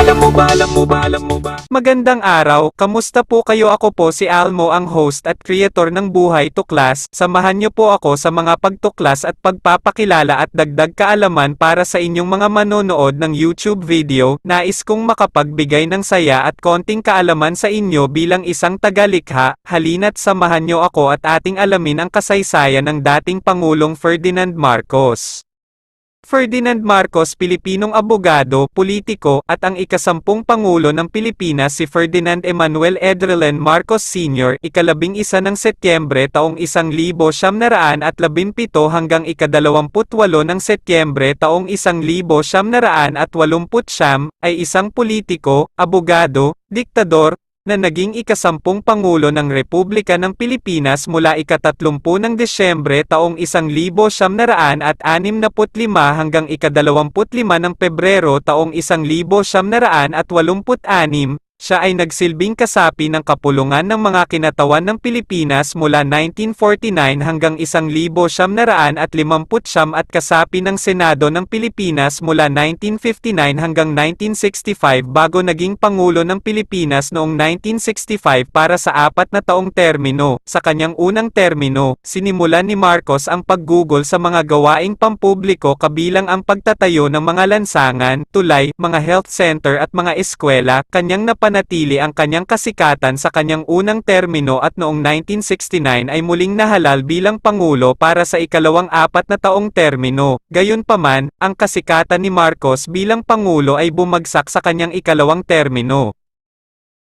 Alam mo ba, alam mo ba, alam mo ba? Magandang araw, kamusta po kayo? Ako po si Almo ang host at creator ng Buhay Tuklas. Samahan niyo po ako sa mga pagtuklas at pagpapakilala at dagdag kaalaman para sa inyong mga manonood ng YouTube video. Nais kong makapagbigay ng saya at konting kaalaman sa inyo bilang isang tagalikha. Halina't samahan niyo ako at ating alamin ang kasaysayan ng dating Pangulong Ferdinand Marcos. Ferdinand Marcos Pilipinong abogado, politiko, at ang ikasampung Pangulo ng Pilipinas si Ferdinand Emmanuel Edrelen Marcos Sr. ikalabing isa ng Setyembre taong isang libo siyam naraan at labimpito hanggang ikadalawamputwalo ng Setyembre taong isang libo siyam naraan at walumput siyam, ay isang politiko, abogado, diktador, na naging ikasampung Pangulo ng Republika ng Pilipinas mula ikatatlumpu ng Desyembre taong 1965 hanggang ikadalawamput lima ng Pebrero taong 1986 siya ay nagsilbing kasapi ng kapulungan ng mga kinatawan ng Pilipinas mula 1949 hanggang isang libo siyam naraan at kasapi ng Senado ng Pilipinas mula 1959 hanggang 1965 bago naging Pangulo ng Pilipinas noong 1965 para sa apat na taong termino. Sa kanyang unang termino, sinimulan ni Marcos ang paggugol sa mga gawaing pampubliko kabilang ang pagtatayo ng mga lansangan, tulay, mga health center at mga eskwela, kanyang napanatili ang kanyang kasikatan sa kanyang unang termino at noong 1969 ay muling nahalal bilang Pangulo para sa ikalawang apat na taong termino. Gayunpaman, ang kasikatan ni Marcos bilang Pangulo ay bumagsak sa kanyang ikalawang termino.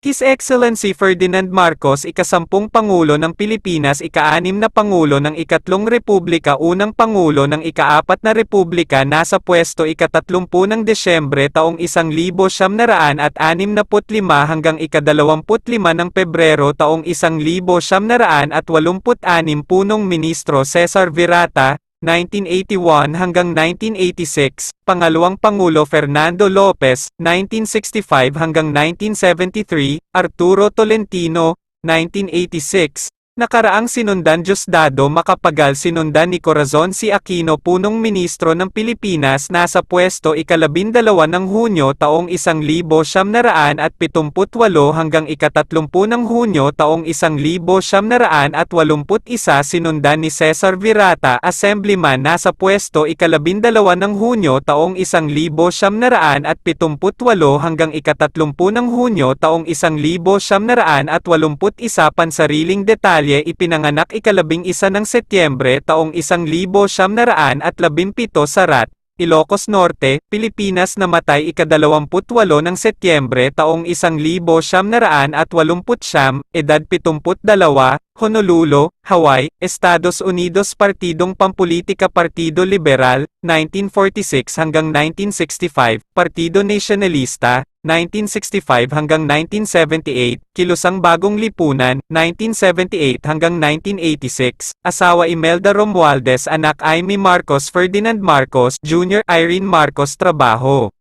His Excellency Ferdinand Marcos ikasampung Pangulo ng Pilipinas ika-anim na Pangulo ng ikatlong Republika unang Pangulo ng ikaapat na Republika nasa pwesto ikatatlumpu ng Desyembre taong isang libo siyam naraan at anim naput lima hanggang ikadalawamput lima ng Pebrero taong isang libo siyam naraan at walumput anim punong Ministro Cesar Virata, 1981 hanggang 1986, pangalawang Pangulo Fernando Lopez, 1965 hanggang 1973, Arturo Tolentino, 1986, Nakaraang sinundan Diosdado Macapagal sinundan ni Corazon C. Aquino punong ministro ng Pilipinas nasa pwesto ikalabindalawa ng Hunyo taong isang libo siyam naraan at pitumputwalo hanggang ikatatlumpu ng Hunyo taong isang libo siyam naraan at walumput isa sinundan ni Cesar Virata Assemblyman nasa pwesto ikalabindalawa ng Hunyo taong isang libo siyam naraan at pitumputwalo hanggang ikatatlumpu ng Hunyo taong isang libo siyam naraan at walumput isa pansariling detalye ipinanganak ikalabing isa ng Setyembre taong isang libo siyam naraan at labimpito sa Rat, Ilocos Norte, Pilipinas namatay ikadalawamputwalo ng Setyembre taong isang libo siyam naraan at walumput siyam, edad pitumput dalawa, Honolulu, Hawaii, Estados Unidos Partidong Pampulitika Partido Liberal, 1946 hanggang 1965, Partido Nacionalista, 1965 hanggang 1978, Kilusang Bagong Lipunan, 1978 hanggang 1986, asawa Imelda Romualdez anak Amy Marcos Ferdinand Marcos Jr. Irene Marcos Trabaho.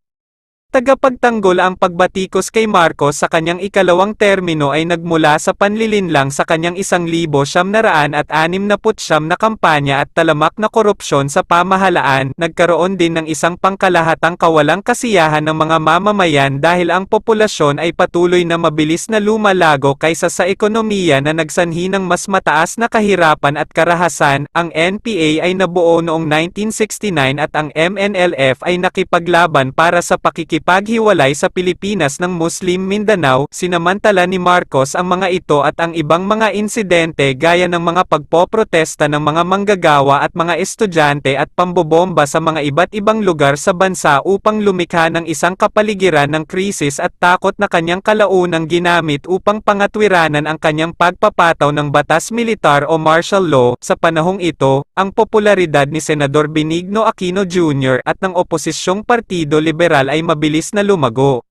Tagapagtanggol ang pagbatikos kay Marcos sa kanyang ikalawang termino ay nagmula sa panlilinlang sa kanyang isang libo siyam naraan at anim na putsyam na kampanya at talamak na korupsyon sa pamahalaan. Nagkaroon din ng isang pangkalahatang kawalang kasiyahan ng mga mamamayan dahil ang populasyon ay patuloy na mabilis na lumalago kaysa sa ekonomiya na nagsanhi ng mas mataas na kahirapan at karahasan. Ang NPA ay nabuo noong 1969 at ang MNLF ay nakipaglaban para sa pakikip pakikipaghiwalay sa Pilipinas ng Muslim Mindanao, sinamantala ni Marcos ang mga ito at ang ibang mga insidente gaya ng mga pagpoprotesta ng mga manggagawa at mga estudyante at pambobomba sa mga iba't ibang lugar sa bansa upang lumikha ng isang kapaligiran ng krisis at takot na kanyang kalaunang ginamit upang pangatwiranan ang kanyang pagpapataw ng batas militar o martial law. Sa panahong ito, ang popularidad ni Senador Benigno Aquino Jr. at ng oposisyong Partido Liberal ay mabilis na lumago.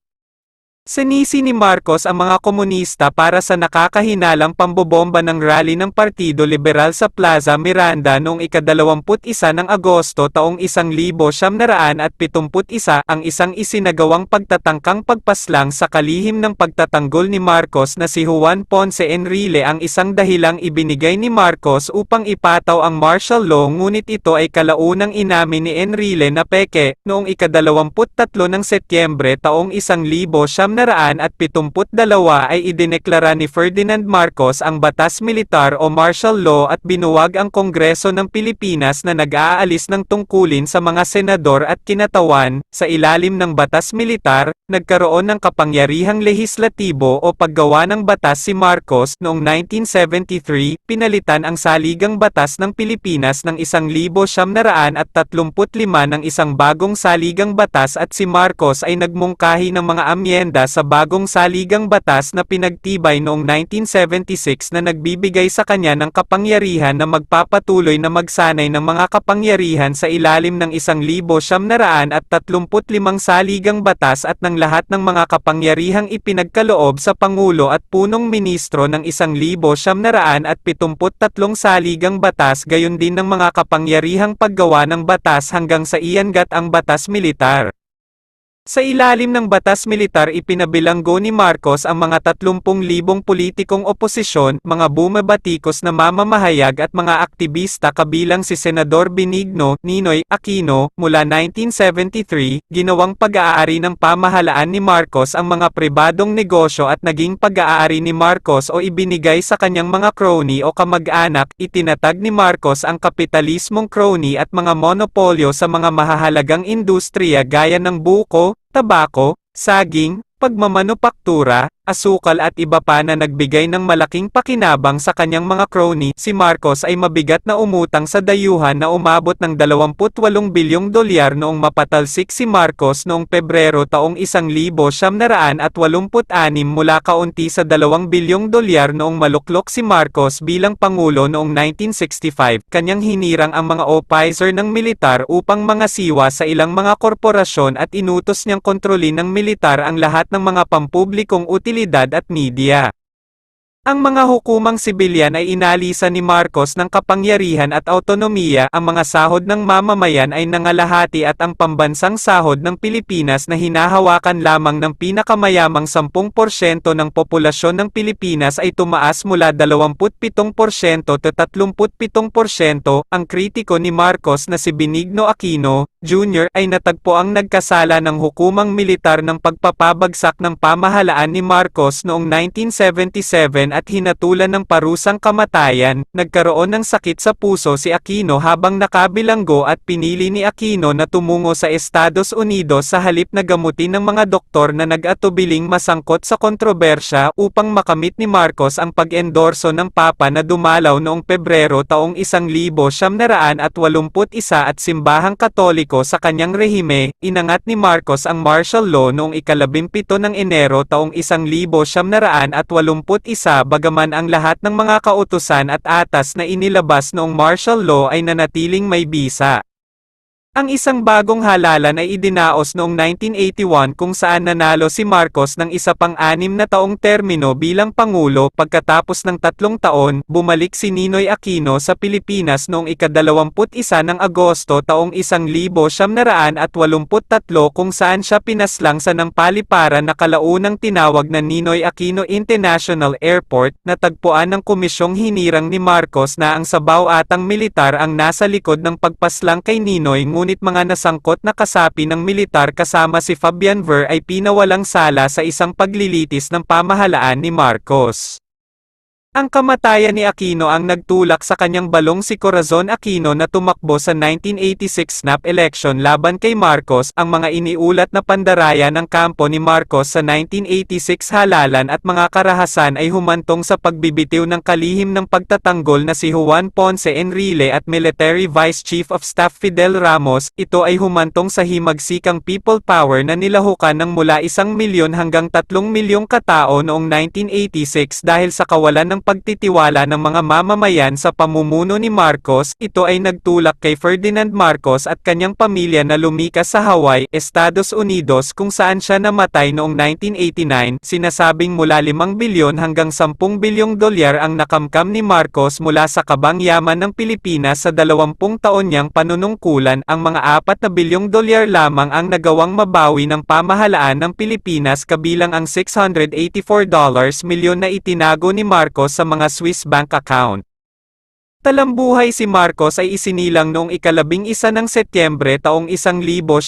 Sinisi ni Marcos ang mga komunista para sa nakakahinalang pambobomba ng rally ng Partido Liberal sa Plaza Miranda noong ikadalawamput-isa ng Agosto taong 1971 ang isang isinagawang pagtatangkang pagpaslang sa kalihim ng pagtatanggol ni Marcos na si Juan Ponce Enrile ang isang dahilang ibinigay ni Marcos upang ipataw ang martial law ngunit ito ay kalaunang inamin ni Enrile na peke noong ikadalawamput-tatlo ng Setyembre taong 1972 ay idineklara ni Ferdinand Marcos ang batas militar o martial law at binuwag ang Kongreso ng Pilipinas na nag-aalis ng tungkulin sa mga senador at kinatawan, sa ilalim ng batas militar, nagkaroon ng kapangyarihang lehislatibo o paggawa ng batas si Marcos noong 1973, pinalitan ang saligang batas ng Pilipinas ng 1935 ng isang bagong saligang batas at si Marcos ay nagmungkahi ng mga amyenda sa bagong saligang batas na pinagtibay noong 1976 na nagbibigay sa kanya ng kapangyarihan na magpapatuloy na magsanay ng mga kapangyarihan sa ilalim ng 1935 saligang batas at ng lahat ng mga kapangyarihang ipinagkaloob sa Pangulo at punong ministro ng 1973 saligang batas gayon din ng mga kapangyarihang paggawa ng batas hanggang sa iyangat ang batas militar. Sa ilalim ng batas militar ipinabilanggo ni Marcos ang mga 30,000 politikong oposisyon, mga bumabatikos na mamamahayag at mga aktivista kabilang si Senador Benigno Ninoy Aquino, mula 1973, ginawang pag-aari ng pamahalaan ni Marcos ang mga pribadong negosyo at naging pag-aari ni Marcos o ibinigay sa kanyang mga crony o kamag-anak, itinatag ni Marcos ang kapitalismong crony at mga monopolyo sa mga mahahalagang industriya gaya ng buko, tabako, saging, pagmamanupaktura, asukal at iba pa na nagbigay ng malaking pakinabang sa kanyang mga crony. Si Marcos ay mabigat na umutang sa dayuhan na umabot ng 28 bilyong dolyar noong mapatalsik si Marcos noong Pebrero taong 1986 mula kaunti sa 2 bilyong dolyar noong maluklok si Marcos bilang Pangulo noong 1965. Kanyang hinirang ang mga opaiser ng militar upang mga siwa sa ilang mga korporasyon at inutos niyang kontrolin ng militar ang lahat ng mga pampublikong utilidad at media. Ang mga hukumang sibilyan ay inalisan ni Marcos ng kapangyarihan at autonomiya, ang mga sahod ng mamamayan ay nangalahati at ang pambansang sahod ng Pilipinas na hinahawakan lamang ng pinakamayamang 10% ng populasyon ng Pilipinas ay tumaas mula 27% to 37%. Ang kritiko ni Marcos na si Benigno Aquino, Jr. ay natagpo ang nagkasala ng hukumang militar ng pagpapabagsak ng pamahalaan ni Marcos noong 1977 at hinatulan ng parusang kamatayan, nagkaroon ng sakit sa puso si Aquino habang nakabilanggo at pinili ni Aquino na tumungo sa Estados Unidos sa halip na gamutin ng mga doktor na nag-atubiling masangkot sa kontrobersya upang makamit ni Marcos ang pag-endorso ng Papa na dumalaw noong Pebrero taong 1981 at simbahang katoliko sa kanyang rehime, inangat ni Marcos ang martial law noong ikalabimpito ng Enero taong 1981 bagaman ang lahat ng mga kautusan at atas na inilabas noong martial law ay nanatiling may bisa. Ang isang bagong halalan ay idinaos noong 1981 kung saan nanalo si Marcos ng isa pang anim na taong termino bilang Pangulo. Pagkatapos ng tatlong taon, bumalik si Ninoy Aquino sa Pilipinas noong ikadalawamput isa ng Agosto taong 1983 kung saan siya pinaslang sa ng paliparan na kalaunang tinawag na Ninoy Aquino International Airport, natagpuan ng komisyong hinirang ni Marcos na ang sabaw atang militar ang nasa likod ng pagpaslang kay Ninoy ngunit mga nasangkot na kasapi ng militar kasama si Fabian Ver ay pinawalang sala sa isang paglilitis ng pamahalaan ni Marcos. Ang kamatayan ni Aquino ang nagtulak sa kanyang balong si Corazon Aquino na tumakbo sa 1986 snap election laban kay Marcos. Ang mga iniulat na pandaraya ng kampo ni Marcos sa 1986 halalan at mga karahasan ay humantong sa pagbibitiw ng kalihim ng pagtatanggol na si Juan Ponce Enrile at Military Vice Chief of Staff Fidel Ramos. Ito ay humantong sa himagsikang people power na nilahukan ng mula isang milyon hanggang tatlong milyong katao noong 1986 dahil sa kawalan ng pagtitiwala ng mga mamamayan sa pamumuno ni Marcos, ito ay nagtulak kay Ferdinand Marcos at kanyang pamilya na lumikas sa Hawaii, Estados Unidos kung saan siya namatay noong 1989, sinasabing mula 5 bilyon hanggang 10 bilyong dolyar ang nakamkam ni Marcos mula sa kabang yaman ng Pilipinas sa 20 taon niyang panunungkulan, ang mga 4 na bilyong dolyar lamang ang nagawang mabawi ng pamahalaan ng Pilipinas kabilang ang 684 dollars milyon na itinago ni Marcos sa mga Swiss bank account. Talambuhay si Marcos ay isinilang noong ikalabing isa ng Setyembre taong 1917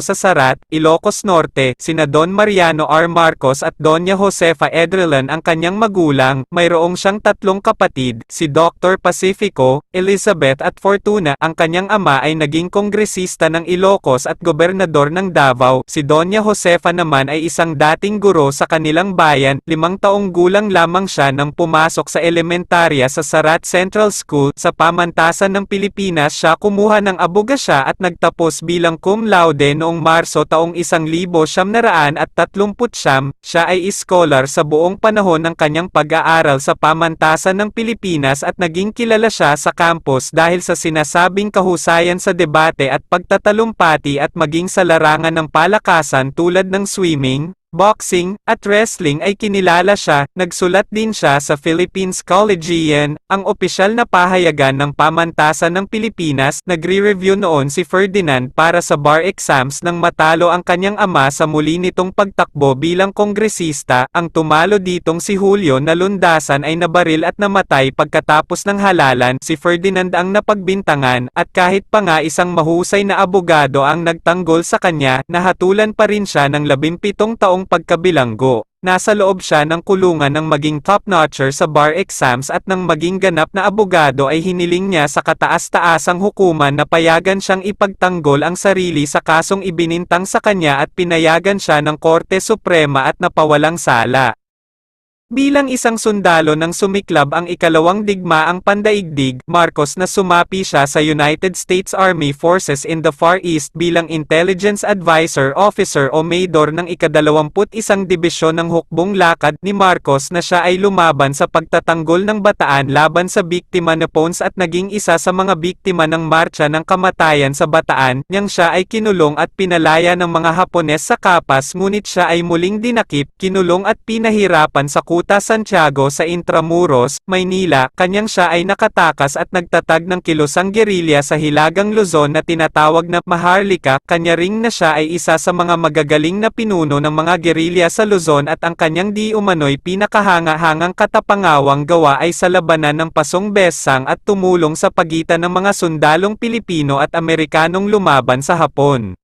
sa Sarat, Ilocos Norte, sina Don Mariano R. Marcos at Doña Josefa Edrelan ang kanyang magulang, mayroong siyang tatlong kapatid, si Dr. Pacifico, Elizabeth at Fortuna, ang kanyang ama ay naging kongresista ng Ilocos at gobernador ng Davao, si Doña Josefa naman ay isang dating guro sa kanilang bayan, limang taong gulang lamang siya nang pumasok sa elementarya sa Sarat Central School, sa pamantasan ng Pilipinas siya kumuha ng abogasya at nagtapos bilang cum laude noong Marso taong 1939, siya ay scholar sa buong panahon ng kanyang pag-aaral sa pamantasan ng Pilipinas at naging kilala siya sa campus dahil sa sinasabing kahusayan sa debate at pagtatalumpati at maging sa larangan ng palakasan tulad ng swimming, boxing, at wrestling ay kinilala siya, nagsulat din siya sa Philippines Collegian, ang opisyal na pahayagan ng pamantasan ng Pilipinas, nagre-review noon si Ferdinand para sa bar exams nang matalo ang kanyang ama sa muli nitong pagtakbo bilang kongresista, ang tumalo ditong si Julio na lundasan ay nabaril at namatay pagkatapos ng halalan, si Ferdinand ang napagbintangan, at kahit pa nga isang mahusay na abogado ang nagtanggol sa kanya, nahatulan pa rin siya ng 17 taong pagkabilanggo. Nasa loob siya ng kulungan ng maging top-notcher sa bar exams at nang maging ganap na abogado ay hiniling niya sa kataas-taasang hukuman na payagan siyang ipagtanggol ang sarili sa kasong ibinintang sa kanya at pinayagan siya ng Korte Suprema at napawalang sala. Bilang isang sundalo ng sumiklab ang ikalawang digmaang pandaigdig, Marcos na sumapi siya sa United States Army Forces in the Far East bilang Intelligence Advisor Officer o Mayor ng ikadalawamput isang dibisyon ng hukbong lakad ni Marcos na siya ay lumaban sa pagtatanggol ng bataan laban sa biktima na Pons at naging isa sa mga biktima ng Marcha ng Kamatayan sa Bataan, niyang siya ay kinulong at pinalaya ng mga Hapones sa Kapas ngunit siya ay muling dinakip, kinulong at pinahirapan sa Kuta Santiago sa Intramuros, Maynila, kanyang siya ay nakatakas at nagtatag ng kilusang gerilya sa Hilagang Luzon na tinatawag na Maharlika, kanya ring na siya ay isa sa mga magagaling na pinuno ng mga gerilya sa Luzon at ang kanyang di umano'y pinakahanga-hangang katapangawang gawa ay sa labanan ng Pasong Besang at tumulong sa pagitan ng mga sundalong Pilipino at Amerikanong lumaban sa Hapon.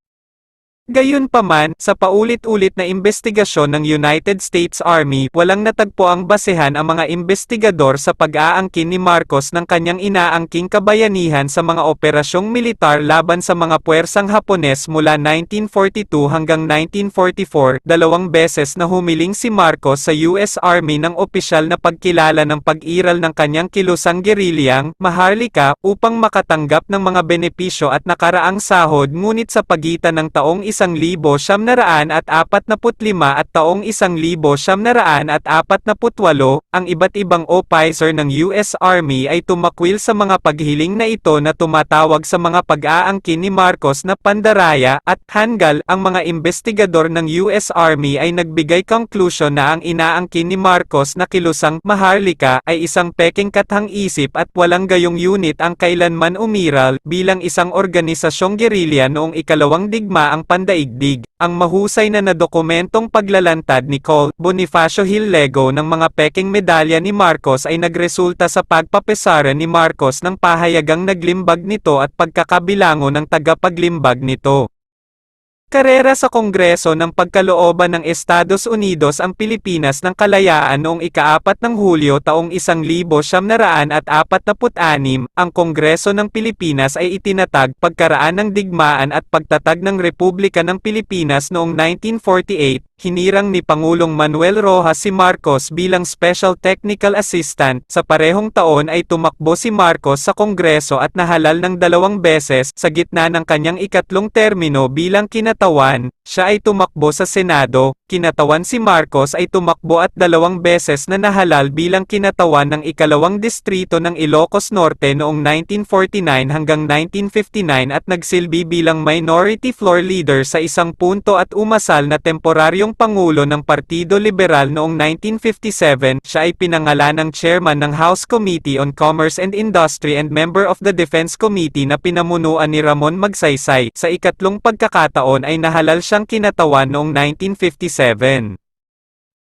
Gayunpaman, sa paulit-ulit na investigasyon ng United States Army, walang natagpo ang basehan ang mga investigador sa pag-aangkin ni Marcos ng kanyang inaangking kabayanihan sa mga operasyong militar laban sa mga puwersang Hapones mula 1942 hanggang 1944. Dalawang beses na humiling si Marcos sa US Army ng opisyal na pagkilala ng pag-iral ng kanyang kilusang gerilyang, Maharlika, upang makatanggap ng mga benepisyo at nakaraang sahod ngunit sa pagitan ng taong 1945 at 45 at taong 1948, ang iba't ibang officer ng US Army ay tumakwil sa mga paghiling na ito na tumatawag sa mga pag-aangkin ni Marcos na pandaraya at hanggal. Ang mga investigador ng US Army ay nagbigay conclusion na ang inaangkin ni Marcos na kilusang Maharlika ay isang peking kathang-isip at walang gayong unit ang kailanman umiral bilang isang organisasyong gerilya noong ikalawang digmaang pandaigdig. Ang mahusay na nadokumentong paglalantad ni Col. Bonifacio Hillego ng mga peking medalya ni Marcos ay nagresulta sa pagpapesara ni Marcos ng pahayagang naglimbag nito at pagkakabilango ng tagapaglimbag nito. Karera sa Kongreso ng Pagkalooban ng Estados Unidos ang Pilipinas ng Kalayaan noong ika-4 ng Hulyo taong 1946, ang Kongreso ng Pilipinas ay itinatag pagkaraan ng digmaan at pagtatag ng Republika ng Pilipinas noong 1948, hinirang ni Pangulong Manuel Rojas si Marcos bilang Special Technical Assistant. Sa parehong taon ay tumakbo si Marcos sa Kongreso at nahalal ng dalawang beses sa gitna ng kanyang ikatlong termino bilang kinat kinatawan, siya ay tumakbo sa Senado, kinatawan si Marcos ay tumakbo at dalawang beses na nahalal bilang kinatawan ng ikalawang distrito ng Ilocos Norte noong 1949 hanggang 1959 at nagsilbi bilang minority floor leader sa isang punto at umasal na temporaryong pangulo ng Partido Liberal noong 1957. Siya ay pinangalan ng chairman ng House Committee on Commerce and Industry and member of the Defense Committee na pinamunuan ni Ramon Magsaysay. Sa ikatlong pagkakataon ay nahalal siyang kinatawan noong 1957.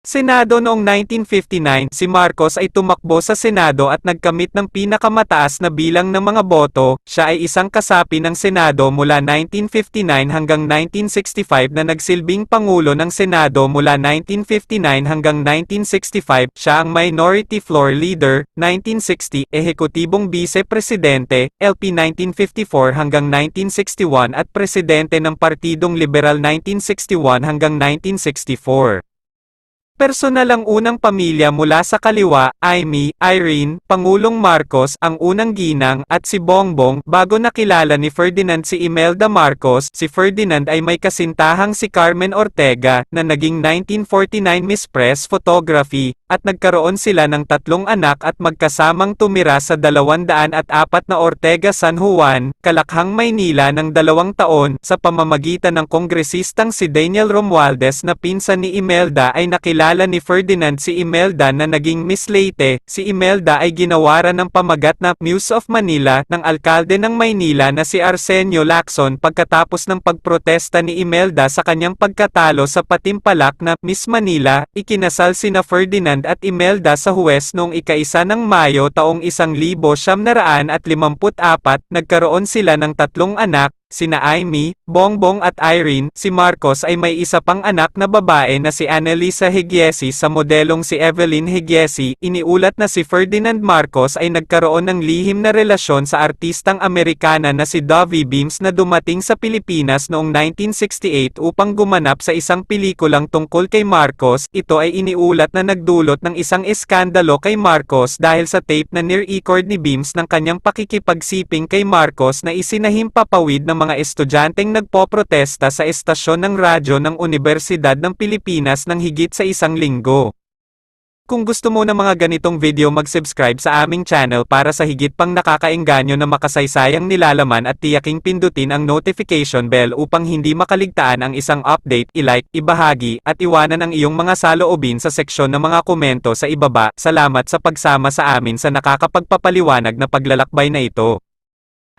Senado noong 1959, si Marcos ay tumakbo sa Senado at nagkamit ng pinakamataas na bilang ng mga boto, siya ay isang kasapi ng Senado mula 1959 hanggang 1965 na nagsilbing Pangulo ng Senado mula 1959 hanggang 1965, siya ang Minority Floor Leader, 1960, Ehekutibong Vice Presidente, LP 1954 hanggang 1961 at Presidente ng Partidong Liberal 1961 hanggang 1964. Personal ang unang pamilya mula sa kaliwa, Amy, Irene, Pangulong Marcos, ang unang ginang, at si Bongbong, bago nakilala ni Ferdinand si Imelda Marcos, si Ferdinand ay may kasintahang si Carmen Ortega, na naging 1949 Miss Press Photography, at nagkaroon sila ng tatlong anak at magkasamang tumira sa 204 na Ortega San Juan, Kalakhang Maynila ng dalawang taon, sa pamamagitan ng kongresistang si Daniel Romualdez na pinsan ni Imelda ay nakilala ni Ferdinand. Si Imelda na naging Miss Leyte, si Imelda ay ginawaran ng pamagat na Muse of Manila ng alkalde ng Maynila na si Arsenio Lacson pagkatapos ng pagprotesta ni Imelda sa kanyang pagkatalo sa patimpalak na Miss Manila, ikinasal sina Ferdinand at Imelda sa Huwes noong ikaisa ng Mayo taong 1954, nagkaroon sila ng tatlong anak, sina Amy, Bongbong at Irene, si Marcos ay may isa pang anak na babae na si Annalisa Higiesi. Sa modelong si Evelyn Higiesi, iniulat na si Ferdinand Marcos ay nagkaroon ng lihim na relasyon sa artistang Amerikana na si Dovie Beams na dumating sa Pilipinas noong 1968 upang gumanap sa isang pelikulang tungkol kay Marcos, ito ay iniulat na nagdulot ng isang eskandalo kay Marcos dahil sa tape na near-record ni Beams ng kanyang pakikipagsiping kay Marcos na isinahimpapawid ng mga estudyanteng nagpoprotesta sa estasyon ng radyo ng Universidad ng Pilipinas ng higit sa isang linggo. Kung gusto mo ng mga ganitong video mag-subscribe sa aming channel para sa higit pang nakakaengganyo na makasaysayang nilalaman at tiyaking pindutin ang notification bell upang hindi makaligtaan ang isang update, i-like, ibahagi, at iwanan ang iyong mga saloobin sa seksyon ng mga komento sa ibaba. Salamat sa pagsama sa amin sa nakakapagpapaliwanag na paglalakbay na ito.